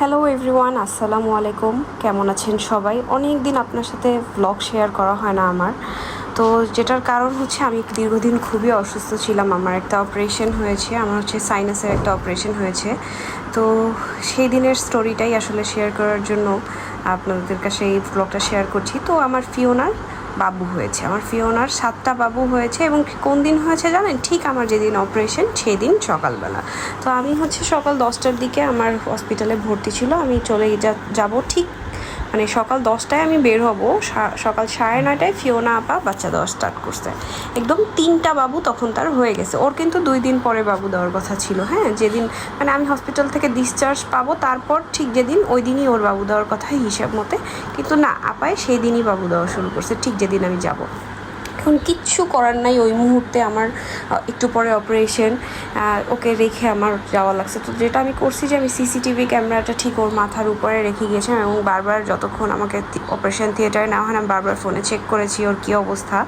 Hello everyone আসসালামু আলাইকুম। কেমন আছেন সবাই? অনেক দিন আপনার সাথে ব্লগ শেয়ার করা হয় না আমার। তো যেটার কারণ হচ্ছে আমি দীর্ঘদিন খুবই অসুস্থ ছিলাম। আমার একটা অপারেশন হয়েছে, আমার হচ্ছে সাইনাসের একটা অপারেশন হয়েছে। তো সেই দিনের স্টোরিটাই আসলে শেয়ার করার জন্য আপনাদের কাছে এই ব্লগটা শেয়ার করছি। তো আমার ফিওনার বাবু হয়েছে। আমার ফিওনার সাতটা বাবু হয়েছে এবং কোন দিন হয়েছে জানেন? ঠিক আমার যেদিন অপারেশন সেদিন সকালবেলা। তো আমি হচ্ছে সকাল দশটার দিকে আমার হসপিটালে ভর্তি ছিল। আমি চলে যাব ঠিক মানে সকাল দশটায় আমি বের হব সকাল সাড়ে নয়টায় ফিওনা আপা বাচ্চা দেওয়া স্টার্ট করছে। একদম তিনটা বাবু তখন তার হয়ে গেছে। ওর কিন্তু দুই দিন পরে বাবু দেওয়ার কথা ছিল হ্যাঁ? যেদিন মানে আমি হসপিটাল থেকে ডিসচার্জ পাবো, তারপর ঠিক যেদিন, ওই দিনই ওর বাবু দেওয়ার কথা হিসাব মতে। কিন্তু না আপায় সেই দিনই বাবু দেওয়া শুরু করছে, ঠিক যেদিন আমি যাব। এখন কিচ্ছু করার নাই ওই মুহূর্তে আমার একটু পরে অপারেশন ওকে রেখে আমার যাওয়া লাগছে। তো যেটা আমি করছি যে আমি সিসিটিভি ক্যামেরাটা ঠিক ওর মাথার উপরে রেখে গিয়েছিলাম এবং বারবার যতক্ষণ আমাকে অপারেশন থিয়েটারে নেওয়া হয় আমি বারবার ফোনে চেক করেছি ওর কী অবস্থা।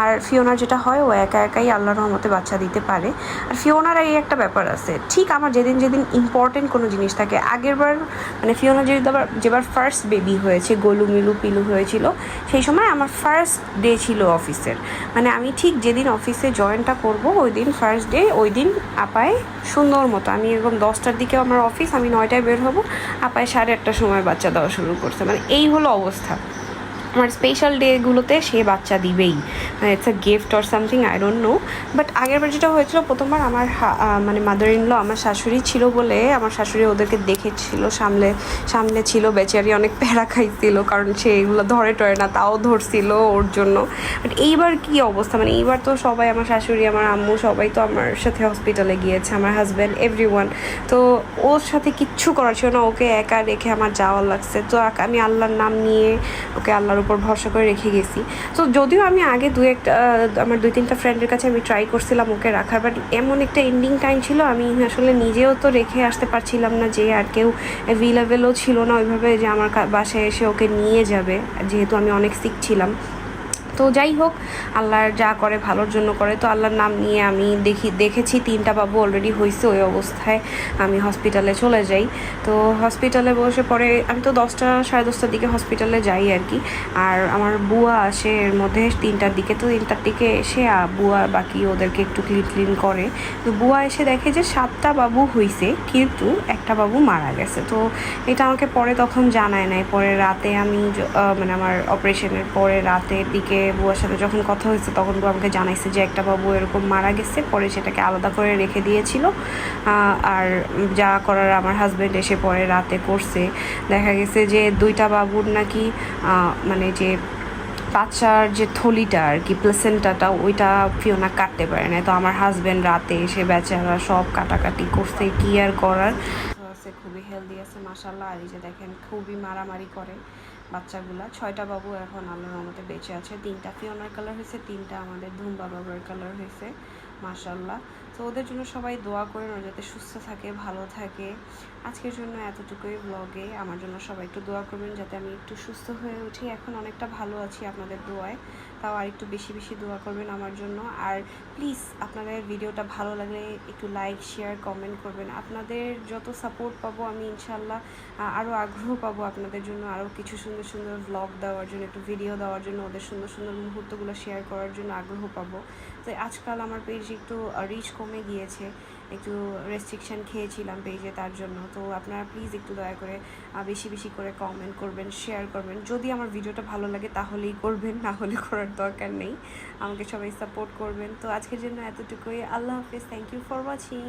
আর ফিওনার যেটা হয়, ও একা একাই আল্লাহ রহমতে বাচ্চা দিতে পারে। আর ফিওনার এই একটা ব্যাপার আছে, ঠিক আমার যেদিন যেদিন ইম্পর্টেন্ট কোনো জিনিস থাকে আগেরবার মানে ফিওনার ফিওনা যেবার যেবার ফার্স্ট বেবি হয়েছে, গোলু মিলু পিলু হয়েছিল, সেই সময় আমার ফার্স্ট ডে ছিল অফিসের মানে আমি ঠিক যেদিন অফিসে জয়েনটা করব ওই দিন ফার্স্ট ডে ওই দিন আপায় সুন্দর মতো, আমি এরকম দশটার দিকে আমার অফিস আমি নয়টায় বের হব, আপায় সাড়ে আটটার সময় বাচ্চা দেওয়া শুরু করছে। মানে এই হলো অবস্থা। আমার স্পেশাল ডেগুলোতে সে বাচ্চা দিবেই। It's a gift or something I don't know but আগেরবার যেটা হয়েছিল, প্রথমবার আমার মানে মাদার ইনলো আমার শাশুড়ি ছিল বলে আমার শাশুড়ি ওদেরকে দেখেছিল, সামলে সামলে ছিল, বেচারি অনেক প্যারা খাইছিল, কারণ সে এগুলো ধরে টরে না, তাও ধরছিল ওর জন্য। বাট এইবার কি অবস্থা? মানে এইবার তো সবাই আমার শাশুড়ি, আমার আম্মু, সবাই তো আমার সাথে হসপিটালে গিয়েছে, আমার হাজব্যান্ড এভরি তো ওর সাথে কিচ্ছু করার ছিল না, ওকে একা রেখে আমার যাওয়া লাগছে। তো আমি আল্লাহর নাম নিয়ে ওকে আল্লাহর উপর ভরসা করে রেখে গেছি। সো যদিও আমি আগে দু একটা আমার দুই তিনটা ফ্রেন্ডের কাছে আমি ট্রাই করছিলাম ওকে রাখার বাট এমন একটা এন্ডিং টাইম ছিল, আমি আসলে নিজেও তো রেখে আসতে পারছিলাম না যে আর কেউ অ্যাভেলেবেলও ছিল না। ওইভাবে যে আমার বাসায় এসে ওকে নিয়ে যাবে, যেহেতু আমি অনেক সিক ছিলাম। তো যাই হোক আল্লাহর যা করে ভালোর জন্য করে। তো আল্লাহর নাম নিয়ে আমি দেখি, দেখেছি তিনটা বাবু অলরেডি হয়েছে ওই অবস্থায়। আমি হসপিটালে চলে যাই। তো হসপিটালে বসে পরে আমি তো দশটা, সাড়ে দশটার দিকে হসপিটালে যাই আর কি আর আমার বুয়া আসে এর মধ্যে তিনটার দিকে। তো তিনটার দিকে এসে বুয়া বাকি ওদেরকে একটু ক্লিন ক্লিন করে। তো বুয়া এসে দেখে যে সাতটা বাবু হয়েছে কিন্তু একটা বাবু মারা গেছে। তো এটা আমাকে পরে তখন জানায় নাই। পরে রাতে আমি মানে আমার অপারেশনের পরে রাতের দিকে বুয়ার সাথে যখন কথা হয়েছে, তখন বউ আমাকে জানাইছে যে একটা বাবু এরকম মারা গেছে, পরে সেটাকে আলাদা করে রেখে দিয়েছিল। আর যা করার আমার হাজব্যান্ড এসে পরে রাতে করছে। দেখা গেছে যে দুইটা বাবুর নাকি মানে যে বাচ্চার যে থলিটা আর কি প্লেসেন্টাটা ওইটা ফিওনা কাটতে পারে না তো আমার হাজব্যান্ড রাতে এসে বেচারা সব কাটাকাটি করছে, কি আর করার। খুবই হেলদি আছে মাসাল্লাহ আর এই যে দেখেন, খুবই মারামারি করে। বাচ্চাগুলা। ছয়টা বাবু এখন আল্লাহর রহমতে বেঁচে আছে। তিনটা ফিওনার কালার হয়েছে, তিনটা আমাদের ধুম্বা বাবার কালার হয়েছে মাশাল্লাহ তো ওদের জন্য সবাই দোয়া করেন ওরা যাতে সুস্থ থাকে, ভালো থাকে। আজকের জন্য এতটুকুই ব্লগে আমার জন্য সবাই একটু দোয়া করবেন যাতে আমি একটু সুস্থ হয়ে উঠি। এখন অনেকটা ভালো আছি আপনাদের দোয়ায়। তাও আর একটু বেশি বেশি দোয়া করবেন আমার জন্য। আর প্লিজ আপনাদের ভিডিওটা ভালো লাগলে একটু লাইক শেয়ার কমেন্ট করবেন। আপনাদের যত সাপোর্ট পাবো আমি ইনশাল্লাহ আরও আগ্রহ পাবো আপনাদের জন্য। আরও কিছু সুন্দর সুন্দর ব্লগ দেওয়ার জন্য, একটু ভিডিও দেওয়ার জন্য, ওদের সুন্দর সুন্দর মুহূর্তগুলো শেয়ার করার জন্য আগ্রহ পাবো। তো আজকাল আমার পেজে একটু রিচ কমে গিয়েছে, একটু রেস্ট্রিকশান খেয়েছিলাম পেজে তার জন্য। তো আপনারা প্লিজ একটু দয়া করে বেশি বেশি করে কমেন্ট করবেন শেয়ার করবেন। যদি আমার ভিডিওটা ভালো লাগে তাহলেই করবেন, না হলে করার দরকার নেই। আমাকে সবাই সাপোর্ট করবেন। তো আজকের জন্য এতটুকুই। আল্লাহ হাফিজ। Thank you for watching